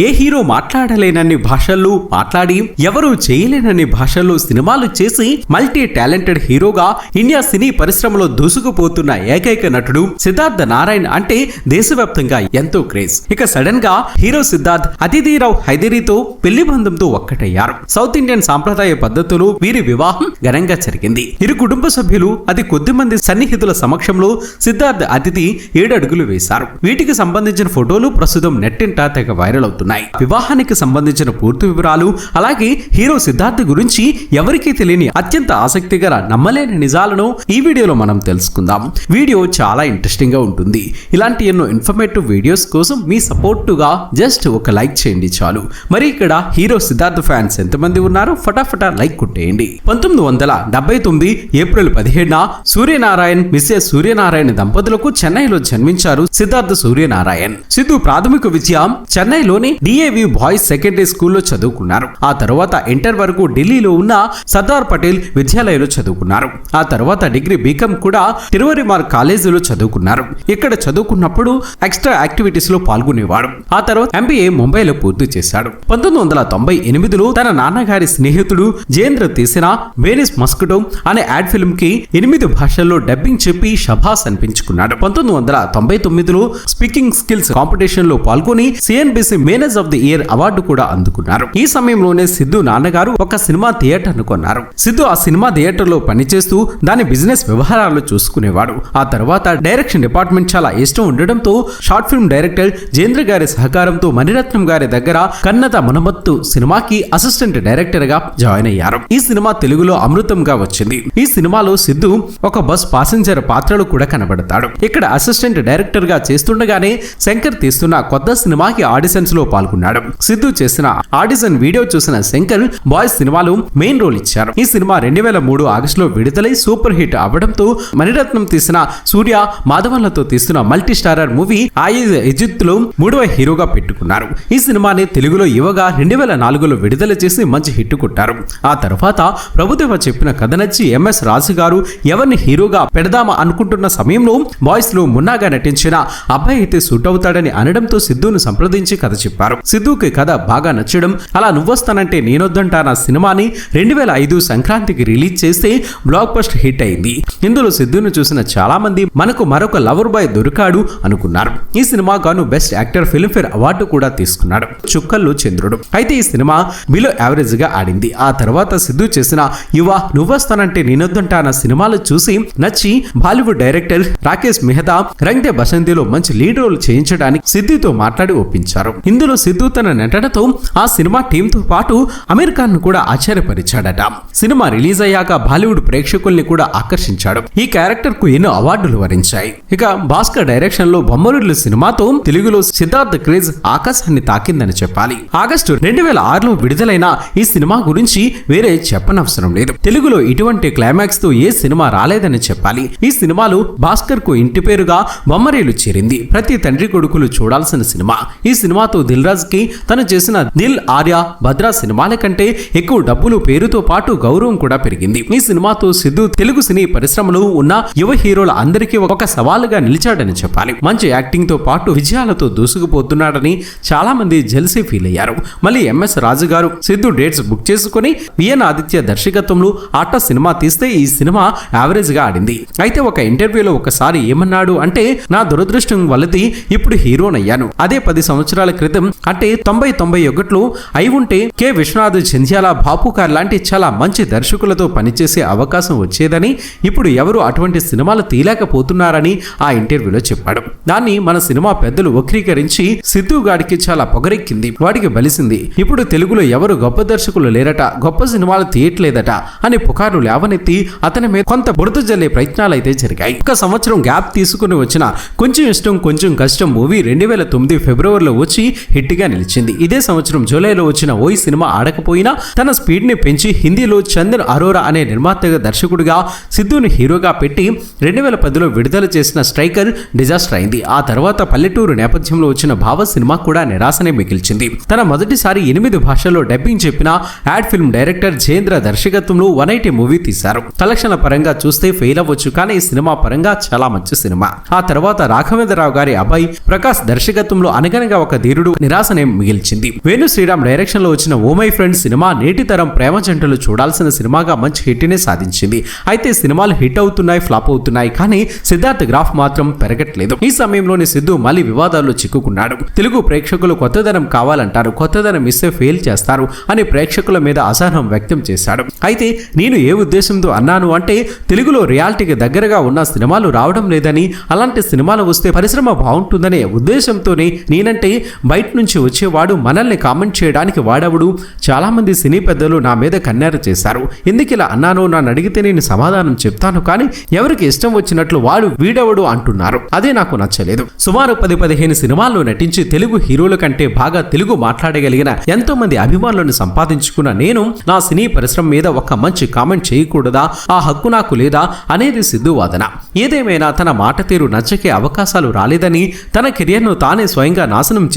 ఏ hero మాట్లాడలేనన్ని భాషల్లో మాట్లాడి ఎవరు చేయలేనన్ని భాషల్లో సినిమాలు చేసి మల్టీ టాలెంటెడ్ హీరోగా ఇండియా సినీ పరిశ్రమలో దూసుకుపోతున్న ఏకైక నటుడు సిద్ధార్థ నారాయణ్ అంటే దేశవ్యాప్తంగా ఎంతో క్రేజ్. ఇక సడన్గా హీరో సిద్ధార్థ్ అతిథిరావు హైదరీతో పెళ్ళి బంధంతో ఒక్కటయ్యారు. సౌత్ ఇండియన్ సాంప్రదాయ పద్ధతులు వీరి వివాహం ఘనంగా జరిగింది. ఇరు కుటుంబ సభ్యులు అతి కొద్ది మంది సన్నిహితుల సమక్షంలో సిద్ధార్థ్ అతిథి ఏడు అడుగులు వేశారు. వీటికి సంబంధించిన ఫోటోలు ప్రస్తుతం నెట్టింట తెగ వైరల్ అవుతున్నాయి వివాహానికి సంబంధించిన పూర్తి వివరాలు అలాగే హీరో సిద్ధార్థ్ గురించి ఎవరికీ తెలియని అత్యంత ఆసక్తికర నమ్మలేని నిజాలను ఈ వీడియోలో మనం తెలుసుకుందాం. వీడియో చాలా ఇంట్రెస్టింగ్గా ఉంటుంది. ఇలాంటి ఎన్నో ఇన్ఫర్మేటివ్ వీడియోస్ కోసం మీ సపోర్టుగా జస్ట్ ఒక లైక్ చేయండి చాలు. మరి ఇక్కడ హీరో సిద్ధార్థ్ ఫ్యాన్స్ ఎంతమంది ఉన్నారో ఫటాఫటా లైక్ కొట్టేయండి. పంతొమ్మిది వందల డెబ్బై తొమ్మిది ఏప్రిల్ పదిహేడున సూర్యనారాయణ్ మిస్సెస్ సూర్యనారాయణ దంపతులకు చెన్నైలో జన్మించారు సిద్ధార్థ సూర్యనారాయణ్. సిద్ధు ప్రాథమిక విద్య చెన్నైలోని డిఏవి బాయ్స్ సెకండరీ స్కూల్లో చదువుకున్నారు. ఆ తర్వాత ఇంటర్ వరకు ఢిల్లీలో ఉన్న సర్దార్ పటేల్ విద్యాలయంలో చదువుకున్నారు. ఆ తర్వాత డిగ్రీ బీకామ్ కూడా తిరువరిమార్ కాలేజీలో చదువుకున్నారు. ఇక్కడ చదువుకున్నప్పుడు ఎక్స్ట్రా యాక్టివిటీస్లో పాల్గొనేవాడు. ఆ తర్వాత ఎంబీఏ ముంబైలో పూర్తి చేశాడు. పంతొమ్మిది వందల తొంభై ఎనిమిదిలో తన నాన్నగారి స్నేహితుడు జయేంద్ర తీసిన వేనిస్ మస్కటో అనే యాడ్ ఫిల్మ్కి ఎనిమిది భాషల్లో డబ్బింగ్ చెప్పి షభాస్ అనిపించుకున్నాడు. పంతొమ్మిది వందల తొంభై తొమ్మిదిలో స్పీకింగ్ స్కిల్స్ కాంపిటీషన్లో పాల్గొని CNBC manager of the year award కూడా అందుకున్నారు. ఈ సమయంలోనే సిద్ధు నాన్నగారు ఒక సినిమా థియేటర్ను కొన్నారు. సిద్ధు ఆ సినిమా థియేటర్లో పనిచేస్తూ దాని బిజినెస్ వ్యవహారాలు చూసుకునేవాడు. ఆ తర్వాత డైరెక్షన్ డిపార్ట్మెంట్ చాలా ఇష్టం ఉండడంతో షార్ట్ ఫిల్మ్ డైరెక్టర్ జేంద్ర గారి సహకారంతో మణిరత్నం గారి దగ్గర కన్నత మనమత్తు సినిమాకి అసిస్టెంట్ డైరెక్టర్గా జాయిన్ అయ్యారు. ఈ సినిమా తెలుగులో అమృతంగా వచ్చింది. ఈ సినిమాలో సిద్ధు ఒక బస్ పాసింజర్ పాత్రలో కూడా కనబడతాడు. ఇక్కడ అసిస్టెంట్ డైరెక్టర్గా చేస్తుండగానే శంకర్ తీస్తున్న కొత్త సినిమాకి ఆడిషన్స్లో పాల్గొన్నాడు. సిద్ధు చేసిన ఆర్టిజన్ వీడియో చూసిన శంకర్ బాయ్స్ సినిమాలో మెయిన్ రోల్ ఇచ్చారు. ఈ సినిమా రెండు వేల మూడు ఆగస్టులో విడుదలై సూపర్ హిట్ అవ్వడంతో మణిరత్నం తీసిన సూర్య మాధవన్లతో తీస్తున్న మల్టీ స్టారర్ మూవీ ఆయుధ ఎజిత్లో మూడవ హీరోగా పెట్టుకున్నారు. ఈ సినిమాని తెలుగులో యువగా రెండు వేల నాలుగులో విడుదల చేసి మంచి హిట్ కొట్టారు. ఆ తర్వాత ప్రభుదేవ చెప్పిన కథ నచ్చి ఎంఎస్ రాజు గారు ఎవరిని హీరోగా పెడదామా అనుకుంటున్న సమయంలో బాయ్స్లో మున్నాగా నటించిన అబ్బాయి అయితే సూట్ అవుతాడని అనడంతో సిద్ధును సంప్రదించి కథ చెప్పారు. సిద్ధుకి కథ బాగా నచ్చడం అలా నువ్వొస్తానంటే నేనొద్దంటానా సినిమాని రెండు వేల ఐదు సంక్రాంతికి రిలీజ్ చేస్తే బ్లాక్ బస్ట్ హిట్ అయింది. ఇందులో సిద్ధును చూసిన చాలా మంది మనకు మరొక లవర్ బాయ్ దొరికాడు అనుకున్నారు. ఈ సినిమా గాను బెస్ట్ యాక్టర్ ఫిల్మ్ఫేర్ అవార్డు కూడా తీసుకున్నాడు చుక్కల్లో చంద్రుడు. అయితే ఈ సినిమా బిలో యావరేజ్గా ఆడింది. ఆ తర్వాత సిద్ధు చేసిన యువ నువ్వొస్తానంటే నేనొద్దంటానా సినిమాలు చూసి నచ్చి బాలీవుడ్ డైరెక్టర్ రాకేష్ మెహతా రంగ్దే బసంతిలో మంచి లీడ్ రోల్ చేయించడానికి సిద్ధుతో మాట్లాడి ఒప్పించారు. ఇందులో సిద్ధు తన నటనతో ఆ సినిమా టీంతో పాటు అమీర్ ఖాన్ను కూడా ఆశ్చర్యపరిచాడట. సినిమా రిలీజ్ అయ్యాక బాలీవుడ్ ప్రేక్షకుల్ని కూడా ఆకర్షించాడు. ఈ క్యారెక్టర్కు ఎన్నో అవార్డులు వరించాయి. ఇక భాస్కర్ డైరెక్షన్లో బొమ్మరులు సినిమాతో తెలుగులో సిద్ధార్థ్ క్రేజ్ ఆకాశాన్ని తాకిందని చెప్పాలి. ఆగస్టు రెండు వేల ఆరులో విడుదలైన ఈ సినిమా గురించి వేరే చెప్పనవసరం లేదు. తెలుగులో ఇటువంటి క్లైమాక్స్తో ఏ సినిమా రాలేదని చెప్పాలి. ఈ సినిమాలో భాస్కర్కు ఇంటి పేరుగా బొమ్మరేలు చేరింది. ప్రతి తండ్రి కొడుకులు చూడాల్సిన సినిమా. ఈ సినిమాతో దిల్ రాజ్కి తను చేసిన దిల్ ఆర్య భద్రా సినిమాల కంటే ఎక్కువ డబ్బులు పేరుతో పాటు గౌరవం కూడా పెరిగింది. ఈ సినిమాతో సిద్ధు తెలుగు సినీ పరిశ్రమలో ఉన్న యువ హీరోల అందరికీ ఒక సవాలుగా నిలిచాడని చెప్పాలి. మంచి యాక్టింగ్తో పాటు విజయాలతో దూసుకుపోతున్నాడని చాలా మంది జెల్సీ ఫీల్ అయ్యారు. మళ్ళీ MS Raju garu Siddhu dates book చేసుకుని విఎన్ ఆదిత్య దర్శకత్వంలో ఆట సినిమా తీస్తే ఈ సినిమా యావరేజ్గా ఆడింది. అయితే ఒక ఇంటర్వ్యూలో ఒకసారి ఏమన్నాడు అంటే నా దురదృష్టం వల్లది ఇప్పుడు హీరోనయ్యాను. అదే పది సంవత్సరాల క్రితం అంటే తొంభై తొంభై ఒకటిలో అయి ఉంటే కె. విశ్వనాథ్ చింధ్యాల బాపుకార్ లాంటి చాలా మంచి దర్శకులతో పనిచేసే అవకాశం వచ్చేదని ఇప్పుడు ఎవరు అటువంటి సినిమాలు తీయలేకపోతున్నారని ఆ ఇంటర్వ్యూలో చెప్పాడు. దాన్ని మన సినిమా పెద్దలు వక్రీకరించి సిద్ధు గాడికి చాలా పొగరెక్కింది. వాడికి బలిసింది. ఇప్పుడు తెలుగులో ఎవరు గొప్ప దర్శకులు లేరట గొప్ప సినిమాలు తీయట్లేదట అని పుకారు లేవనెత్తి అతని మీద కొంత బురద జల్లే ప్రయత్నాలు అయితే జరిగాయి. ఒక సంవత్సరం గ్యాప్ తీసుకుని వచ్చిన కొంచెం ఇష్టం కొంచెం కష్టం మూవీ రెండు వేల తొమ్మిది ఫిబ్రవరిలో వచ్చి హిట్గా నిలిచింది. ఇదే సంవత్సరం జూలైలో వచ్చిన ఓయ్ సినిమా ఆడకపోయినా తన స్పీడ్ని పెంచి హిందీలో చందన్ అరోరా అనే నిర్మాతగా దర్శకుడిగా సిద్ధుని హీరోగా పెట్టి రెండు వేల పదిలో విడుదల చేసిన స్ట్రైకర్ డిజాస్టర్ అయింది. ఆ తర్వాత పల్లెటూరు నేపథ్యంలో వచ్చిన భావ సినిమా కూడా నిరాశనే మిగిల్చింది. తన మొదటిసారి ఎనిమిది భాషల్లో డబ్బింగ్ చెప్పిన యాడ్ ఫిల్మ్ డైరెక్టర్ జేంద్ర దర్శకత్వంలో వన్ ఎయిటీ మూవీ తీశారు. కలెక్షన్ల పరంగా చూస్తే ఫెయిల్ అవ్వచ్చు కానీ ఈ సినిమా పరంగా చాలా మంచి సినిమా. ఆ తర్వాత రాఘవేంద్రరావు గారి అబ్బాయి ప్రకాష్ దర్శకత్వంలో అనగనగా ఒక ధీరుడు నిరాశనే మిగిల్చింది. వేణు శ్రీరామ్ డైరెక్షన్లో వచ్చిన ఓ మై ఫ్రెండ్ సినిమా నేటి తరం ప్రేమ జంటలు చూడాల్సిన సినిమాగా మంచి హిట్నే సాధించింది. అయితే సినిమాలు హిట్ అవుతున్నాయి ఫ్లాప్ అవుతున్నాయి కానీ సిద్ధార్థ్ గ్రాఫ్ మాత్రం పెరగట్లేదు. ఈ సమయంలోనే సిద్ధు మళ్ళీ వివాదాల్లో చిక్కుకున్నాడు. తెలుగు ప్రేక్షకులు కొత్తదనం కావాలంటారు కొత్తదనం ఇస్తే ఫెయిల్ చేస్తారు అని ప్రేక్షకుల మీద అసహనం వ్యక్తం చేశాడు. అయితే నేను ఏ ఉద్దేశంతో అన్నాను అంటే తెలుగులో రియాలిటీకి దగ్గరగా ఉన్న సినిమాలు రావడం లేదని అలాంటి సినిమాలు వస్తే పరిశ్రమ బాగుంటుందనే ఉద్దేశంతోనే నేనంటే బయట నుంచి వచ్చేవాడు మనల్ని కామెంట్ చేయడానికి వాడవడు? చాలా మంది సినీ పెద్దలు నా మీద కన్నెర చేశారు. ఎందుకు ఇలా అన్నానో నన్ను అడిగితే నేను సమాధానం చెప్తాను కానీ ఎవరికి ఇష్టం వచ్చినట్లు వాడు వీడవడు అంటున్నారు. అదే నాకు నచ్చలేదు. సుమారు పది పదిహేను సినిమాల్లో నటించి తెలుగు హీరోల కంటే బాగా తెలుగు మాట్లాడగలిగిన ఎంతో మంది అభిమానులను సంపాదించుకున్న నేను నా సినీ పరిశ్రమ మీద ఒక మంచి కామెంట్ చేయకూడదా? ఆ హక్కు నాకు లేదా? అనేది సిద్ధు వాదన. ఏదేమైనా తన మాట తీరు నచ్చకే అవకాశాలు రాలేదని తన కెరియర్ను తానే స్వయంగా నాశనం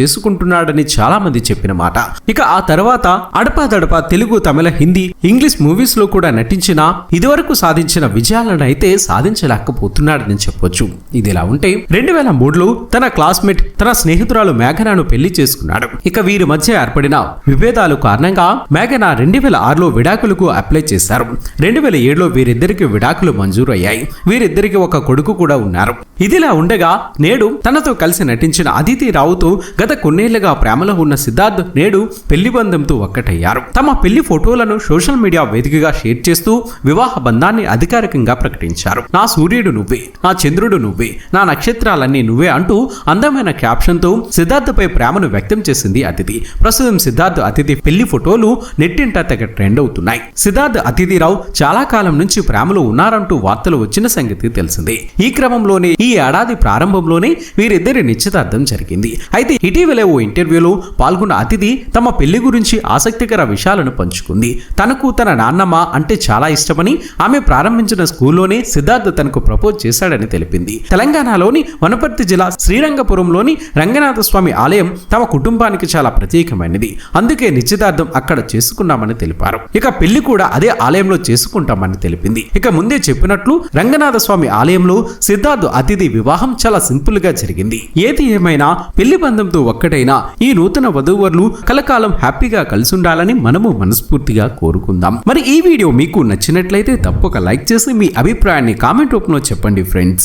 అనుకుంటున్నాడని చాలా మంది చెప్పిన మాట. ఇక ఆ తర్వాత అడపాదడపా తెలుగు తమిళ హిందీ ఇంగ్లీష్ మూవీస్లో కూడా నటించినా ఇదివరకు సాధించిన విజయాలను అయితే సాధించలేకపోతున్నాడని చెప్పొచ్చు ఇదిలా ఉంటే రెండు వేల మూడులో తన క్లాస్మేట్ తన స్నేహితురాలు మేఘనాను పెళ్ళి చేసుకున్నాడు. ఇక వీరి మధ్య ఏర్పడిన విభేదాలు కారణంగా మేఘన రెండు వేల ఆరులో విడాకులకు అప్లై చేశారు. రెండు వేల ఏడులో వీరిద్దరికి విడాకులు మంజూరు అయ్యాయి వీరిద్దరికి ఒక కొడుకు కూడా ఉన్నారు. ఇదిలా ఉండగా నేడు తనతో కలిసి నటించిన అదితి రావుతో గత కొన్నేళ్ళుగా ప్రేమలో ఉన్న సిద్ధార్థ్ నేడు పెళ్ళి బంధంతో ఒక్కటయ్యారు. తమ పెళ్ళి ఫోటోలను సోషల్ మీడియా వేదికగా షేర్ చేస్తూ వివాహ బంధాన్ని అధికారికంగా ప్రకటించారు. నా సూర్యుడు నువ్వే. నా చంద్రుడు నువ్వే. నా నక్షత్రాలన్నీ నువ్వే అంటూ అందమైన క్యాప్షన్తో సిద్ధార్థపై ప్రేమను వ్యక్తం చేసింది అతిథి. ప్రస్తుతం సిద్ధార్థ్ అతిథి పెళ్ళి ఫోటోలు నెట్టింట తెగ ట్రెండ్ అవుతున్నాయి. సిద్ధార్థ్ అతిథిరావు చాలా కాలం నుంచి ప్రేమలో ఉన్నారంటూ వార్తలు వచ్చిన సంగతి తెలిసిందే. ఈ క్రమంలోనే ఈ ఏడాది ప్రారంభంలోనే వీరిద్దరి నిశ్చితార్థం జరిగింది. అయితే ఇటీవలే ఓ ఇంటర్వ్యూలో పాల్గొన్న అతిథి తమ పెళ్ళి గురించి ఆసక్తికర విషయాలను పంచుకుంది. తనకు తన నాన్నమ్మ అంటే చాలా ఇష్టమని ఆమె ప్రారంభించిన స్కూల్లోనే సిద్ధార్థ్ తనకు ప్రపోజ్ చేశాడని తెలిపింది. తెలంగాణలోని వనపర్తి జిల్లా శ్రీరంగపురంలోని రంగనాథ స్వామి ఆలయం తమ కుటుంబానికి చాలా ప్రత్యేకమైనది. అందుకే నిశ్చితార్థం అక్కడ చేసుకున్నామని తెలిపారు. ఇక పెళ్ళి కూడా అదే ఆలయంలో చేసుకుంటామని తెలిపింది. ఇక ముందే చెప్పినట్లు రంగనాథ స్వామి ఆలయంలో సిద్ధార్థ్ అతిథి వివాహం చాలా సింపుల్గా జరిగింది. ఏది ఏమైనా పెళ్ళి బంధంతో ఒక్కటైనా ఈ నూతన వధూవరులు కలకాలం హ్యాపీగా కలిసి ఉండాలని మనము మనస్ఫూర్తిగా కోరుకుందాం. మరి ఈ వీడియో మీకు నచ్చినట్లయితే తప్పక లైక్ చేసి మీ అభిప్రాయాన్ని కామెంట్ రూపంలో చెప్పండి ఫ్రెండ్స్.